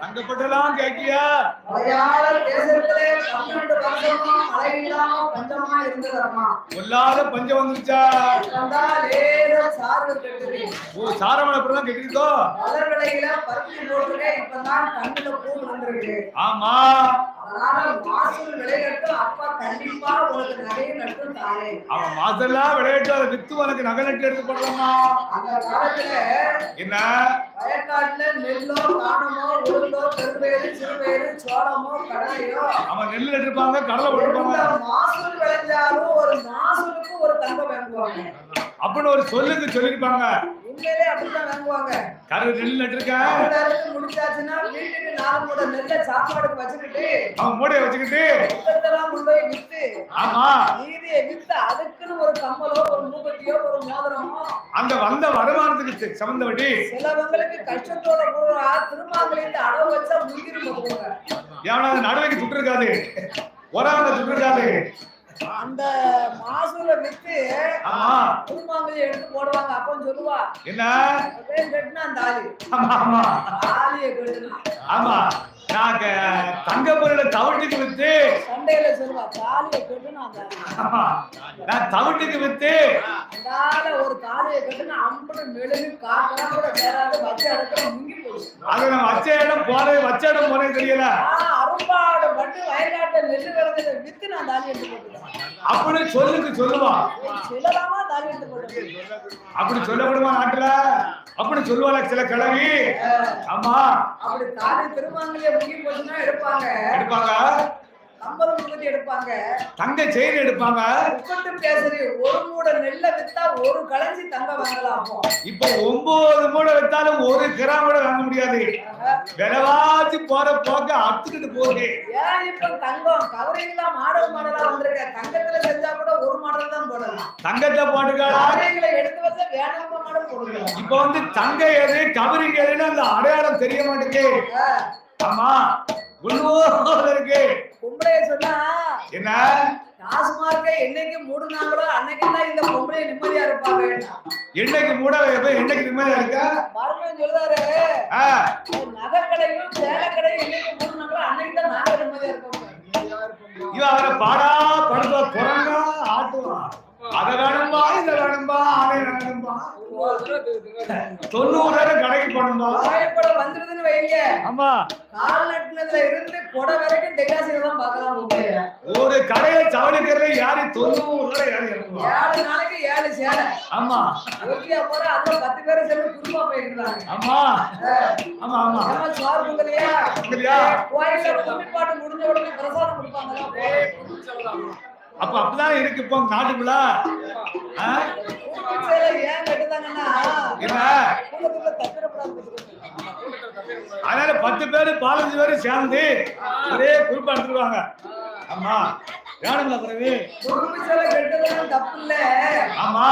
தங்கப்பட்டெல்லாம் கேக்கிய மலையாள தேசத்திலே பன்னெண்டு வருஷமா மழை இல்லாம பஞ்சமா இருந்ததம்மா. கொல்லாத பஞ்சம் வந்துருச்சா? லேசா சாரம் கெட்டுது. ஓ சாரம் அப்புறம் கெட்டுதோ மலர் விலையில பருத்தி போட்டுலே இப்பதான் கண்ணுல பூ வந்துருக்கு ஆமா. அதனால மாசூல் விலை கட்டும் அப்பா கண்டிப்பா நகையை கட்டும் தாரே அவன் மாசெல்லாம் விளையாட்டு அதை வித்து உனக்கு நகை நட்டு எடுத்து போடுறாமா அந்த காலத்துல என்ன? வயக்காட்டுல நெல்லோ காணமோ உளுந்தோ பெரும்பயிறு சிறுபயிறு சோளமோ கடலையோ அவன் நெல் நட்டுருப்பாங்க கடலை எந்த போட்டுருப்பாங்க மாசூல் விளைஞ்சாலும் ஒரு மாசூலுக்கு ஒரு தங்கம் வாங்குவாங்க. அப்படின்னு ஒரு சொல்லுக்கு சொல்லிருப்பாங்க உண்மையிலே அப்படித்தான் வாங்குவாங்க. கரு நெல் எல்லாருக்கும் முடிச்சாச்சுன்னா வீட்டுக்கு நாலு மூட நெல்லை சாப்பாடுக்கு வச்சுக்கிட்டு அவன் மூடையை வச்சுக்கிட்டு. கொண்டு போய் வித்து ஆமா. மீதியை வித்து அதுக்குன்னு ஒரு கம்மலோ ஒரு மூபத்தியோ ஒரு மோதிரமோ. அந்த வந்த வருமானத்துக்கு சம்பந்த வட்டி சிலவங்களுக்கு கஷ்டத்தோட கூட திருமாங்கலிருந்து அடவு வச்சா முந்திரி போடுவாங்க எவனாவது நடுவைக்கு சுட்டு இருக்காது ஒராவது சுட்டு இருக்காது அந்த மாசூல வித்து ஆமா திருமாங்கலி எடுத்து போடுவாங்க. அப்போ சொல்லுவா. என்ன? கட்டினா அந்த ஆளு. ஆமா ஆமா. ஆலியை கட்டுனா. ஆமா. நான் க- தங்க பொருளை தவிட்டுக்கு வித்து. சண்டையில சொல்லுவா. தாலியை கட்டுனா நான் தவிட்டுக்கு வித்து. அதால ஒரு தாலியை கட்டுனா அம்புடு மெழுகு காக்கெல்லாம் கூட வேறாவது வச்ச இடத்துல முங்கி போச்சு அது நான் வச்ச இடம் போறது வச்ச இடம் போறது தெரியல. அரும்பாடு பட்டு விளைஞ்சதை வித்து நான் தாலி எடுத்து போட்டுருக்கேன் அப்படின்னு சொல்லுக்கு சொல்லுவான் சிலராமா தாலி எடுத்து போட்டுருக்கேன் அப்படி சொல்லப்படுமா நாட்டுல? அப்படி சொல்லுவாள சில கிழவி? ஆமா. அப்படி தாலி திருமாங்கலிய முங்கி போச்சுன்னா எடுப்பாங்க. எடுப்பாங்க. கம்பளம் முகத்தி எடுப்பாங்க. தங்க செயின் எடுப்பாங்க. உட்கட்டு பேசுறி ஒரு மூட நெல்லை வித்தா ஒரு களைஞ்சி தங்க வாங்கலாமோ? இப்போ ஒன்பது மூடை வித்தாலும் ஒரு கிராம் கூட வாங்க முடியாது. விலைவாசி போற போக்க அத்துக்கிட்டு போகுது. ஏன் இப்ப தங்கம்? கவரிங் தான் மாடல் மாடலா வந்திருக்க. தங்கத்துல செஞ்சா கூட ஒரு மாடல் தான் போடலாம். தங்கத்தை போட்டுக்காளா கவரிங்களை எடுத்து வச்சா வேணாம மாடல் போடலாம். இப்ப வந்து தங்க எது கபரிங்க எதுன்னு அந்த அடையாளம் தெரிய மாட்டேங்குது. ஆமா இருக்கு. பொம்பளைய சொன்னா என்ன? டாஸ்மார்க்கை என்னைக்கு மூடுனாங்களோ அன்னைக்கு தான் இந்த பொம்பளை நிம்மதியா இருப்பாங்க. என்னைக்கு மூட என்னைக்கு நிம்மதியா இருக்கா? மறுபடியும் ஆ, நகை கடையும் சேலை கடையும் என்னைக்கு மூடுனாங்களோ அன்னைக்கு தான் நாங்க நிம்மதியா இருப்போம். இவன் அவரை பாடா படுத்தா குரங்கா ஆட்டுவான் அத அதை வேணும்பா தொண்ணூறு நேரம் கடைக்கு போனோம்பா வாழைப்பழம் வந்துருதுன்னு வைங்க. ஆமா. கால் நட்டுனதுல இருந்து கொடை வரைக்கும் டெகாசில தான் பார்க்கலாம் ஒரு கடையில சவளிக்கிறத யாரு தொண்ணூறு யாரு ஏழு நாளைக்கு ஏழு சேலை. ஆமா. ஒருத்தியா போற அதுல பத்து பேரும் சேர்ந்து குடும்பமா போயிருக்கிறாங்க. ஆமா. ஆமா ஆமா. ஏமா சோறு பொங்கலையா பொங்கலையா? கோயில்ல கும்மி பாட்டு முடிஞ்ச உடனே பிரசாதம் கொடுப்பாங்களா அப்ப அப்படிதான் இருக்கு இப்போ நாட்டுக்குள்ள அதனால பத்து பேரு பதினஞ்சு பேரு சேர்ந்து ஒரே குறிப்பா எடுத்துருவாங்க. ஆமா. வேணுங்களா கட்டுறதுலாம் தப்பு இல்ல ஆமா.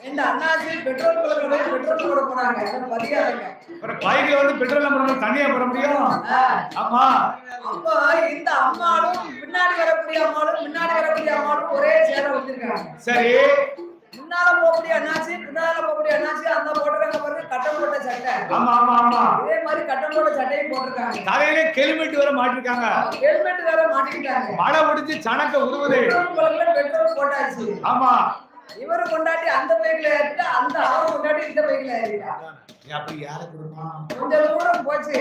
இந்த அண்ணாச்சி பெட்ரோல் கலர்ல போய் பெட்ரோல் போட போனாங்க அதை பதியாதுங்க அப்புறம் பைக்ல வந்து பெட்ரோல் பண்ணணும் தனியா போட முடியும். ஆமா. அப்போ இந்த அம்மாளும் பின்னாடி வரக்கூடிய அம்மாளும் முன்னாடி வரக்கூடிய அம்மாளும் ஒரே சேலை வச்சிருக்காங்க சரி. முன்னால போகக்கூடிய அண்ணாச்சி பின்னால போகக்கூடிய அண்ணாச்சி அந்த போட்டிருக்காங்க பாருங்க கட்டம் போட்ட சட்டை. ஆமா ஆமா ஆமா. இதே மாதிரி கட்டம் போட்ட சட்டையும் போட்டிருக்காங்க. தலையில ஹெல்மெட் வர மாட்டிருக்காங்க. ஹெல்மெட் வேற மாட்டிக்கிட்டாங்க. மழை முடிஞ்சு சணக்க உருவுது. பெட்ரோல் போட்டாச்சு. ஆமா. இவரு கொண்டாட்டி அந்த பைக்ல ஏறிட்டா அந்த அவன் கொண்டாட்டி இந்த பைக்ல ஏறிட்டா. அப்படி யார கொடுமா கொஞ்சம் தூரம் போச்சு.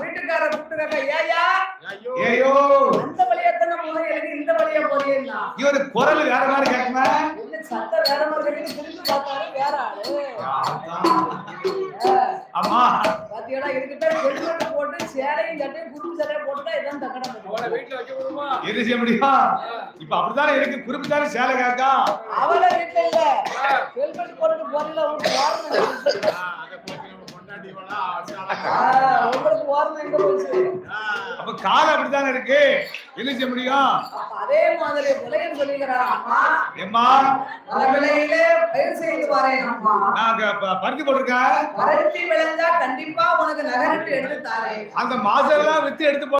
வீட்டுக்கார கூப்பிட்டுருக்காங்க ஏயா ஏயோ அந்த வழியா தானே போறேன் எனக்கு போறேன்னா இவரு குரல் வேற மாதிரி கேட்குமா என்ன சட்டை வேற மாதிரி கட்டி திரும்பி பார்த்தாரு வேற ஆளு. ஆமா பாத்தியாடா இதுகிட்ட ஹெல்மெட் போட்டு சேலையும் சட்டையும் குறும்பு சட்டையை போட்டுட்டா இதான் தக்கடம் பண்ணுவோம் எது செய்ய முடியும்? இப்ப அப்படித்தானே இருக்கு குறிப்பிட்டாலும் சேலை கேட்கா. அவள வீட்டுல இல்ல. ஹெல்மெட் போட்டுட்டு போறீங்களா உங்களுக்கு வாரணம் உங்களுக்கு வாரணம் எங்க போச்சு? அப்ப கால் அப்படித்தானே இருக்கு? என்ன செய்ய முடியும்? அதே மாதிரி சொல்லிக்கிறான் அம்மா அந்த விலையிலே பயிர் செய்து வரேன் அம்மா. நான் க- ப- பருத்தி போட்டிருக்கேன். பருத்தி விளைஞ்சா கண்டிப்பா உனக்கு நகரிட்டு எடுத்து தாரேன். அந்த மாசம் எல்லாம் வித்து எடுத்து